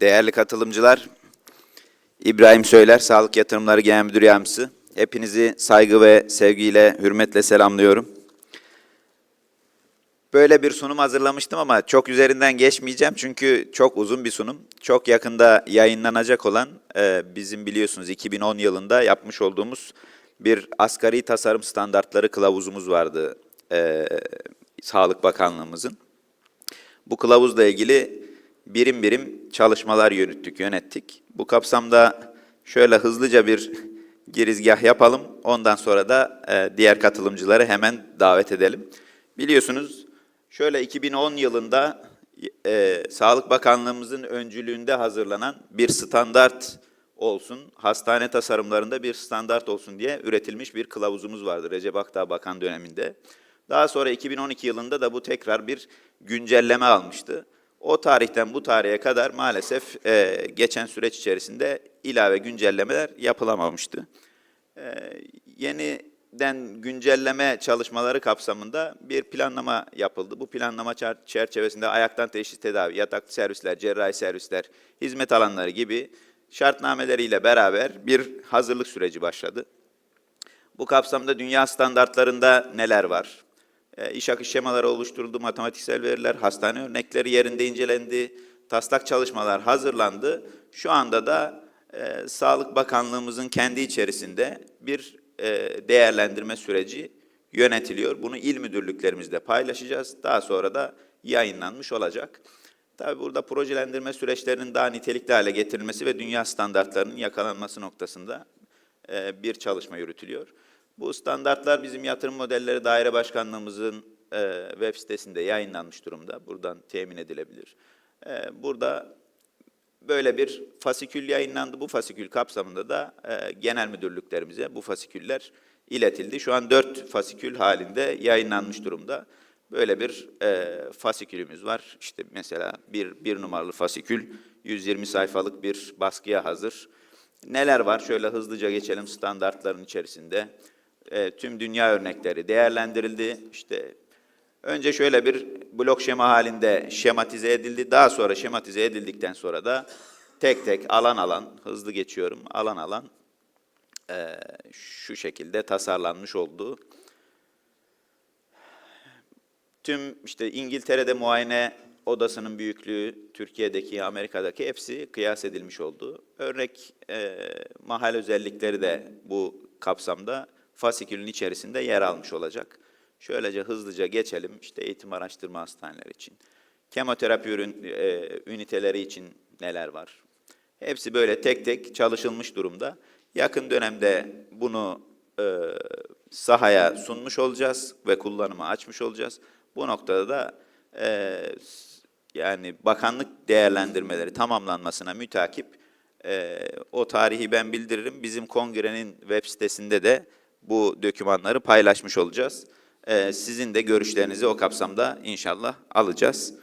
Değerli katılımcılar, İbrahim Söyler, Sağlık Yatırımları Genel Müdür Yardımcısı. Hepinizi saygı ve sevgiyle, hürmetle selamlıyorum. Böyle bir sunum hazırlamıştım ama çok üzerinden geçmeyeceğim çünkü çok uzun bir sunum. Çok yakında yayınlanacak olan e, bizim biliyorsunuz 2010 yılında yapmış olduğumuz bir asgari tasarım standartları kılavuzumuz vardı e, Sağlık Bakanlığımızın. Bu kılavuzla ilgili birim birim çalışmalar yürüttük, yönettik. Bu kapsamda şöyle hızlıca bir girizgah yapalım. Ondan sonra da e, diğer katılımcıları hemen davet edelim. Biliyorsunuz şöyle 2010 yılında e, Sağlık Bakanlığımızın öncülüğünde hazırlanan bir standart olsun, hastane tasarımlarında bir standart olsun diye üretilmiş bir kılavuzumuz vardı Recep Akdağ Bakan döneminde. Daha sonra 2012 yılında da bu tekrar bir güncelleme almıştı. O tarihten bu tarihe kadar maalesef e, geçen süreç içerisinde ilave güncellemeler yapılamamıştı. E, yeniden güncelleme çalışmaları kapsamında bir planlama yapıldı. Bu planlama çer- çerçevesinde ayaktan teşhis tedavi, yataklı servisler, cerrahi servisler, hizmet alanları gibi şartnameleriyle beraber bir hazırlık süreci başladı. Bu kapsamda dünya standartlarında neler var? E, iş akış şemaları oluşturuldu, matematiksel veriler, hastane örnekleri yerinde incelendi, taslak çalışmalar hazırlandı. Şu anda da e, Sağlık Bakanlığımızın kendi içerisinde bir e, değerlendirme süreci yönetiliyor. Bunu il müdürlüklerimizle paylaşacağız. Daha sonra da yayınlanmış olacak. Tabii burada projelendirme süreçlerinin daha nitelikli hale getirilmesi ve dünya standartlarının yakalanması noktasında e, bir çalışma yürütülüyor. Bu standartlar bizim yatırım modelleri daire başkanlığımızın e, web sitesinde yayınlanmış durumda. Buradan temin edilebilir. E, Burada böyle bir fasikül yayınlandı. Bu fasikül kapsamında da e, genel müdürlüklerimize bu fasiküller iletildi. Şu an dört fasikül halinde yayınlanmış durumda. Böyle bir e, fasikülümüz var. İşte mesela bir, bir numaralı fasikül 120 sayfalık bir baskıya hazır. Neler var? Şöyle hızlıca geçelim standartların içerisinde. E, tüm dünya örnekleri değerlendirildi. İşte önce şöyle bir blok şema halinde şematize edildi. Daha sonra şematize edildikten sonra da tek tek alan alan, hızlı geçiyorum, alan alan e, şu şekilde tasarlanmış olduğu tüm işte İngiltere'de muayene odasının büyüklüğü, Türkiye'deki, Amerika'daki hepsi kıyas edilmiş oldu. Örnek e, mahal özellikleri de bu kapsamda fasikülün içerisinde yer almış olacak. Şöylece hızlıca geçelim işte eğitim araştırma hastaneleri için. Kemoterapi ürün, e, üniteleri için neler var? Hepsi böyle tek tek çalışılmış durumda. Yakın dönemde bunu e, sahaya sunmuş olacağız ve kullanıma açmış olacağız. Bu noktada da e, yani bakanlık değerlendirmeleri tamamlanmasına mütakip e, o tarihi ben bildiririm. Bizim kongrenin web sitesinde de bu dokümanları paylaşmış olacağız. E, sizin de görüşlerinizi o kapsamda inşallah alacağız.